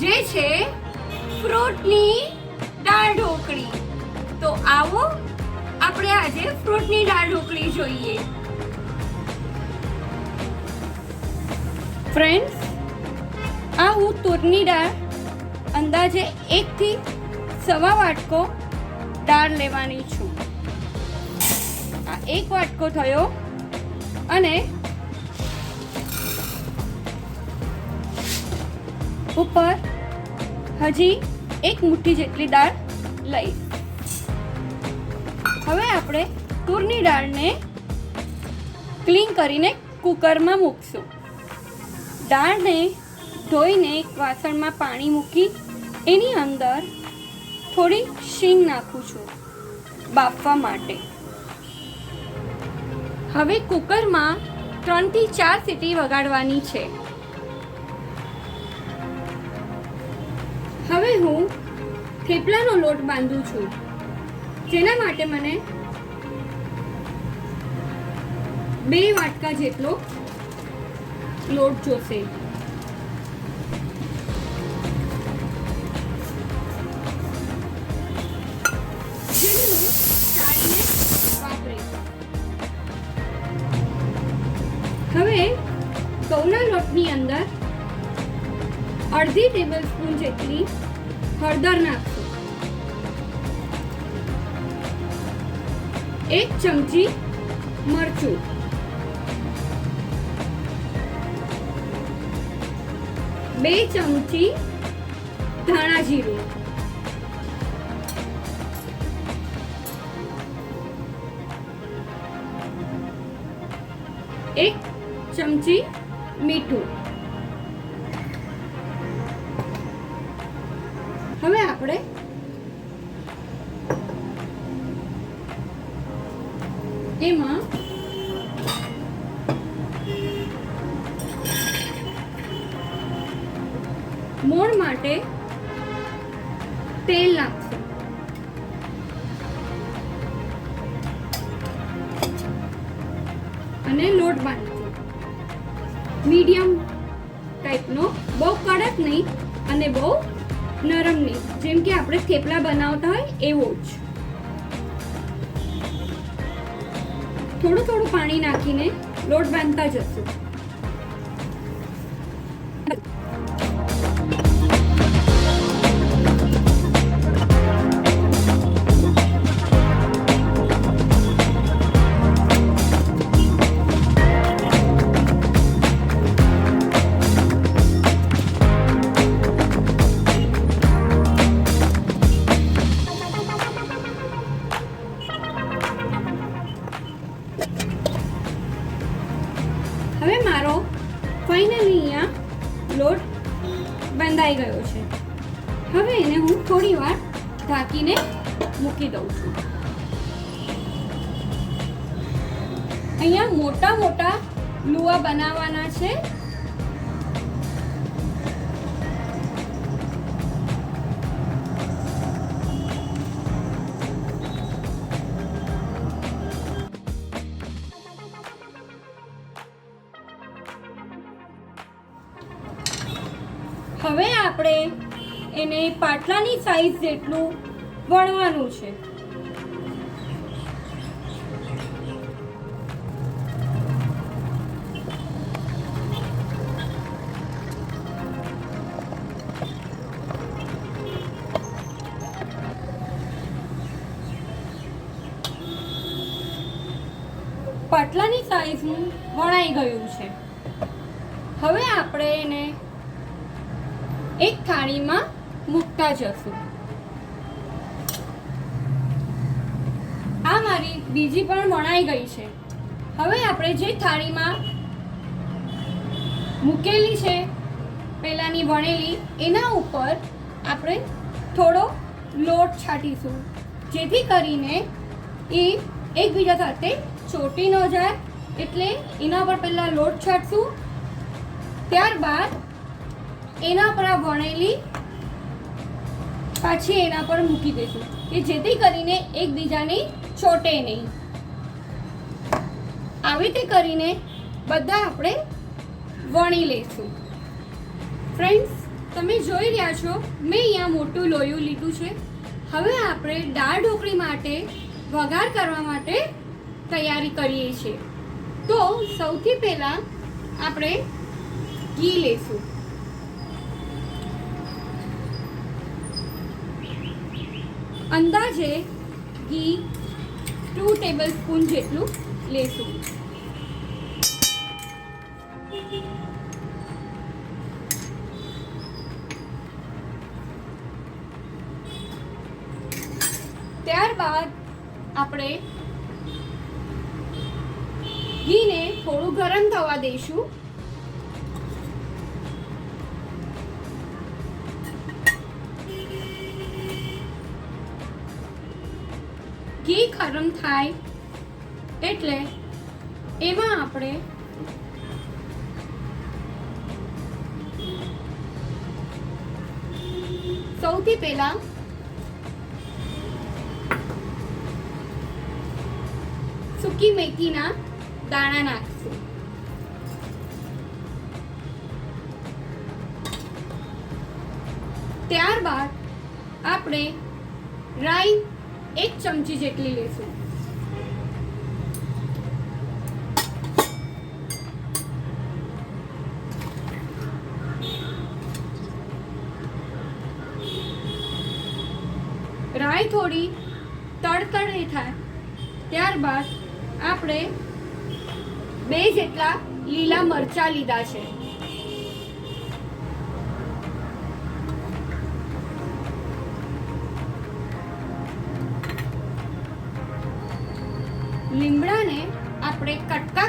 જે છે ફ્રૂટની દાળ ઢોકળી. તો આવો આપણે આજે ફ્રૂટની દાળ ઢોકળી જોઈએ. ફ્રેન્ડ્સ આ હું તુરની દાળ અંદાજે એકથી સવા વાટકો દાળ લેવાની છું. આ એક વાટકો થયો અને ઉપર હજી એક મુઠ્ઠી જેટલી દાળ લઈ. હવે આપણે તુરની દાળને ક્લીન કરીને કુકરમાં મૂકશું. દાળને ધોઈને એક વાસણમાં પાણી મૂકી એની અંદર થોડી શીંગ નાખું છું બાફવા માટે. હવે કુકરમાં ત્રણથી ચાર સીટી વગાડવાની છે. હવે હું થેપલાનો લોટ બાંધું છું. જેના માટે મને બે વાટકા જેટલો લોટ જોશે. હું ચાળીને વાપરીશ હવે ઘઉંના લોટની અંદર અડધી ટેબલ સ્પૂન જેટલી હળદર નાખશું. એક ચમચી મરચું. બે ચમચી ધાણા જીરું. એક ચમચી મીઠું. હવે આપણે એમાં મોણ માટે તેલ નાખશું બનાવતા હોય એવો જ. થોડું થોડું પાણી નાખીને લોટ બાંધતા જશું. હવે એને હું થોડી વાર ઢાંકીને મૂકી દઉં છું. અહીંયા મોટા મોટા લુવા બનાવવાના છે. પાટલાની સાઈઝ જેટલું વણવાનું છે. પાટલાની સાઈઝનું વણાઈ ગયું છે. હવે આપણે એને એક થાળીમાં મૂકતા જશું આ મારી બીજી પણ વણાઈ ગઈ છે. હવે આપણે જે થાળીમાં મૂકેલી છે, પહેલાંની વણેલી, એના ઉપર આપણે થોડો લોટ છાંટીશું. જેથી કરીને એ એકબીજા સાથે ચોટી ન જાય, એટલે એના પર પહેલાં લોટ છાંટશું. ત્યારબાદ એના પર આ વણેલી પાછી એના પર મૂકી દઈશું કે જેથી કરીને એકબીજાની ચોટે નહીં. આવી રીતે કરીને બધા આપણે વણી લઈશું. ફ્રેન્ડ્સ તમે જોઈ રહ્યા છો, મેં અહીંયા મોટું લોયું લીધું છે. હવે આપણે દાળ ઢોકળી માટે વઘાર કરવા માટે તૈયારી કરીએ છીએ. તો સૌથી પહેલાં આપણે ઘી લઈશું. અંદાજે ઘી ટુ ટેબલ સ્પૂન જેટલું લેશું. ત્યારબાદ આપણે ઘીને થોડું ગરમ થવા દઈશું. ગરમ થાય. એટલે એમાં આપણે સૌથી પહેલા સૂકી મેથીના દાણા નાખશું. ત્યારબાદ આપણે રાઈ એક ચમચી જેટલી લેશું. રાઈ થોડી તડતડી થાય. ત્યારબાદ આપણે બે જેટલા લીલા મરચા લીધા છે.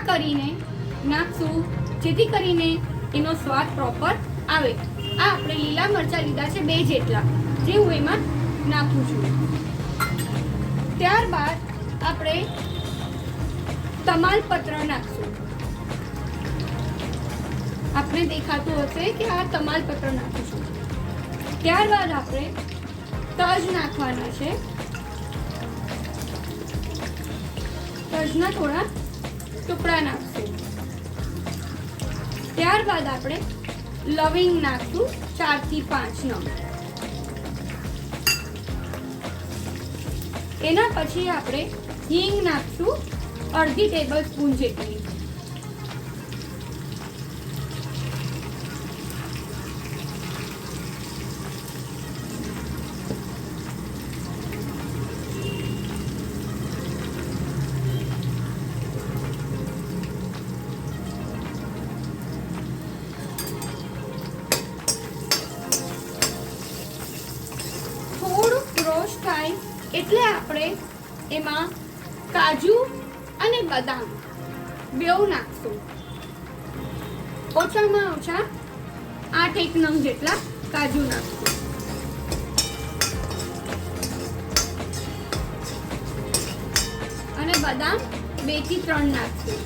કરીને નાખશું, જેથી કરીને એનો સ્વાદ પ્રોપર આવે. આ આપણે લીલા મરચા લીધા છે બે જેટલા, જે હું એમાં નાખું છું. ત્યારબાદ આપણે તમાલપત્ર નાખશું. આપણે દેખાતું હશે કે આ તમાલપત્ર નાખીશું ત્યારબાદ આપણે તજ નાખવાના છે. તજના થોડા ટુકડા નાખશું. ત્યારબાદ આપણે લવિંગ નાખશું ચારથી પાંચ નંગ. એના પછી આપણે હિંગ નાખશું અડધી ટેબલ સ્પૂન જેટલી. નાખશું ઓછામાં ઓછા આઠ એક નંગ જેટલા કાજુ નાખશું. અને બદામ બેથી ત્રણ નાખશું.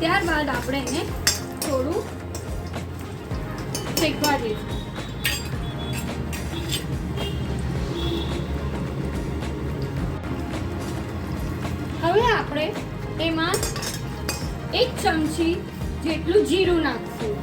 ત્યારબાદ આપણે એને થોડું શેકવા દઈશું. હવે આપણે એમાં એક ચમચી જેટલું જીરું નાખશું.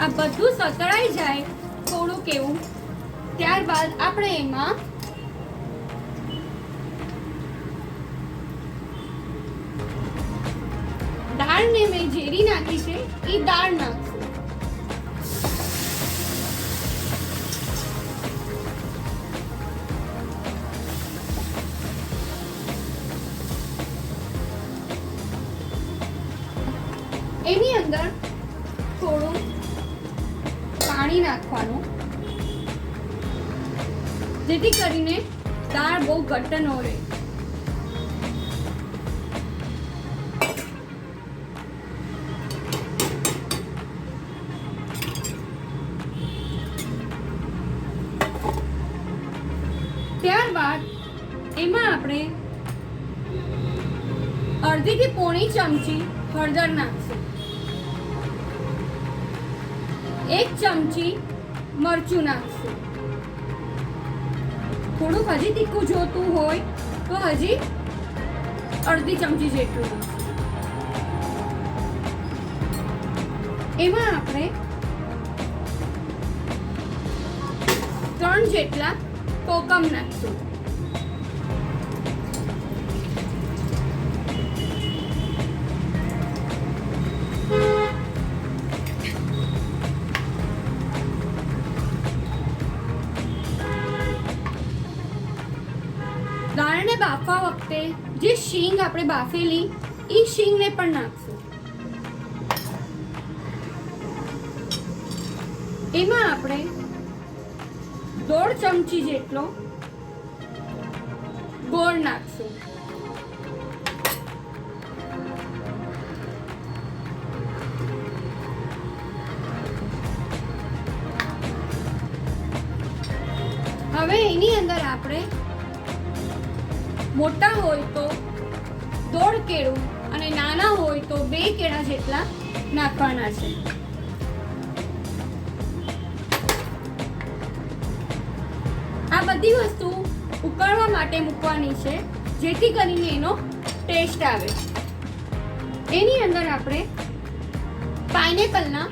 આ બધું સતળાઈ જાય થોડુંક એવું. ત્યારબાદ આપણે એમાં છે દાળ નાખો. એની અંદર થોડું પાણી નાખવાનું. જેથી કરીને દાળ બહુ ઘટ્ટ ન રહે. ત્યારબાદ એમાં આપણે અડધી અડધીથી પોણી ચમચી હળદર નાખશું. એક ચમચી મરચું નાખશું. થોડું હજી તીખું જોતું હોય, તો હજી અડધી ચમચી જેટલું એમાં આપણે ત્રણ જેટલા કોકમ નાખશું દાળને બાફવા વખતે જે શીંગ આપણે બાફેલી એ શીંગને પણ નાખશું એમાં આપણે દોઢ ચમચી જેટલો ગોળ નાખશું. હવે એની અંદર આપણે મોટા હોય તો દોઢ કેળું અને નાના હોય તો બે કેળા જેટલા નાખવાના છે. બધી વસ્તુ ઉકળવા માટે મૂકવાની છે, જેથી કરીને એનો ટેસ્ટ આવે. એની અંદર આપણે પાઇનેપલના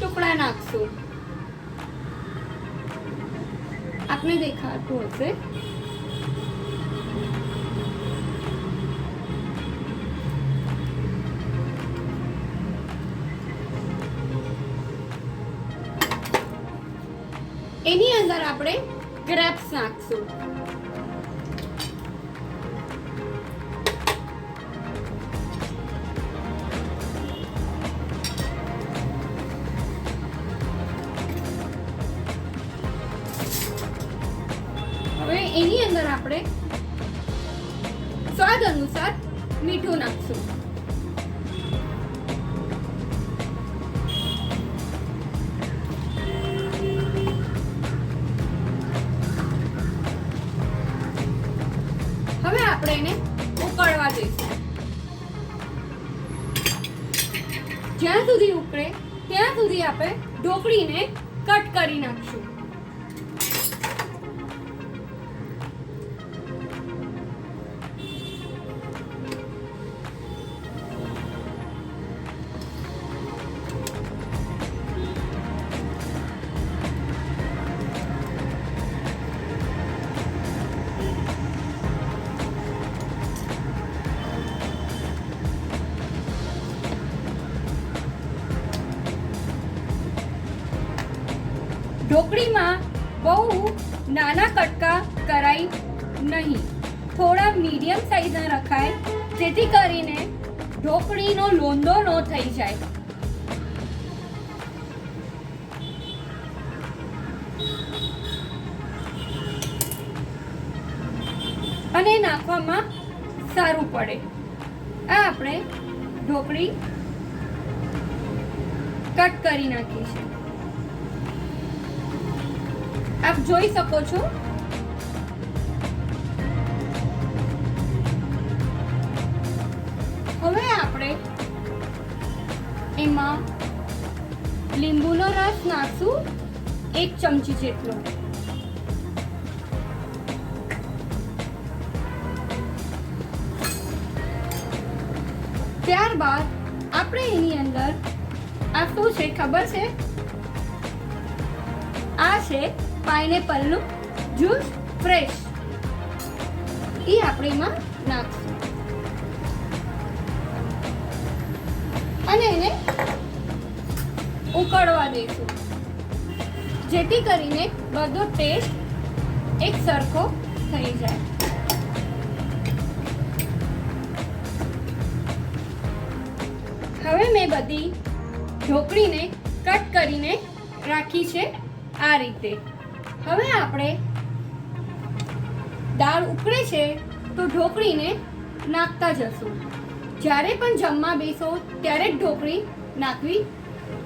ટુકડા નાખશું. આપને દેખાતું હશે. એની અંદર આપણે ગ્રેપ્સ નાખશું હવે એની અંદર આપણે સ્વાદ અનુસાર મીઠું નાખશું. ઢોકળીને કટ કરી નાખશું. બહુ નાના કટકા કરાય નહીં. થોડા મીડિયમ સાઈઝના રખાય, જેથી કરીને ઢોકળીનો લોંદો ન થઈ જાય. અને નાખવામાં સારું પડે. આ આપણે ઢોકળી કટ કરી નાખી છે આપ જોઈ શકો છો. હવે આપણે એમાં લીંબુનો રસ નાખશું એક ચમચી જેટલો. ત્યારબાદ આપણે એની અંદર આ શું છે ખબર છે? આ છે પાઇનેપલનું જ્યુસ ફ્રેશ. એ આપણે એમાં નાખશું. અને એને ઉકળવા દઈશું જેથી કરીને બધો ટેસ્ટ એક સરખો થઈ જાય. હવે મેં બધી ઢોકળીને કટ કરીને રાખી છે આ રીતે. હવે આપણે દાળ ઉકળે છે તો ઢોકળીને નાખતા જશું. જ્યારે પણ જમવા બેસો ત્યારે જ ઢોકળી નાખવી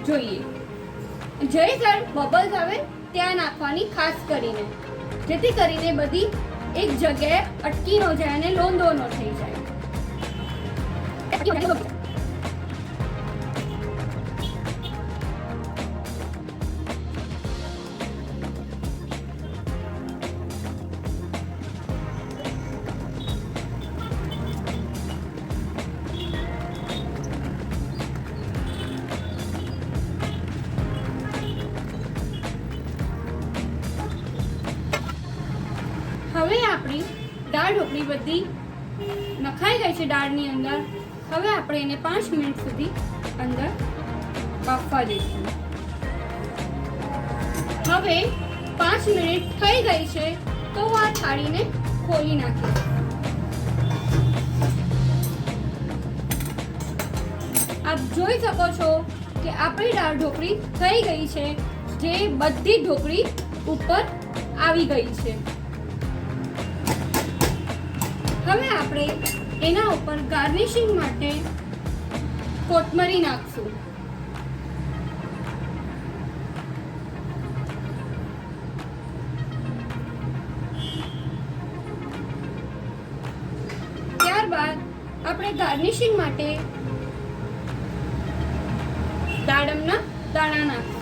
જોઈએ. જયસર બબલ્સ આવે ત્યાં નાખવાની ખાસ કરીને. જેથી કરીને બધી એક જગ્યાએ અટકી ન જાય અને લોંદો ન થઈ જાય. આપણી દાળ ઢોકળી બધી નખાઈ ગઈ છે દાળની અંદર. હવે આપણે એને પાંચ મિનિટ સુધી અંદર બાફવા દઈશું હવે પાંચ મિનિટ થઈ ગઈ છે તો આ થાળીને ખોલી નાખીએ. આપ જોઈ શકો છો કે આપણી દાળ ઢોકળી થઈ ગઈ છે. જે બધી ઢોકળી ઉપર આવી ગઈ છે. હવે આપણે એના ઉપર ગાર્નિશિંગ માટે કોથમરી નાખશું. ત્યારબાદ આપણે ગાર્નિશિંગ માટે દાડમના દાણા નાખશું.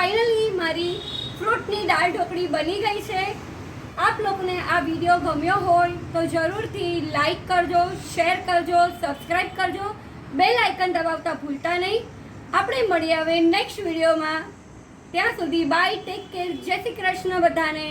ફાઇનલી મારી ફ્રૂટની દાળ ઢોકળી બની ગઈ છે. આપ લોકોને આ વીડિયો ગમ્યો હોય તો જરૂરથી લાઈક કરજો, શેર કરજો સબસ્ક્રાઈબ કરજો. બેલ આઇકન દબાવતા ભૂલતા નહીં. આપણે મળીએ હવે નેક્સ્ટ વિડીયોમાં. ત્યાં સુધી બાય, ટેક કેર, જય શ્રી કૃષ્ણ બધાને.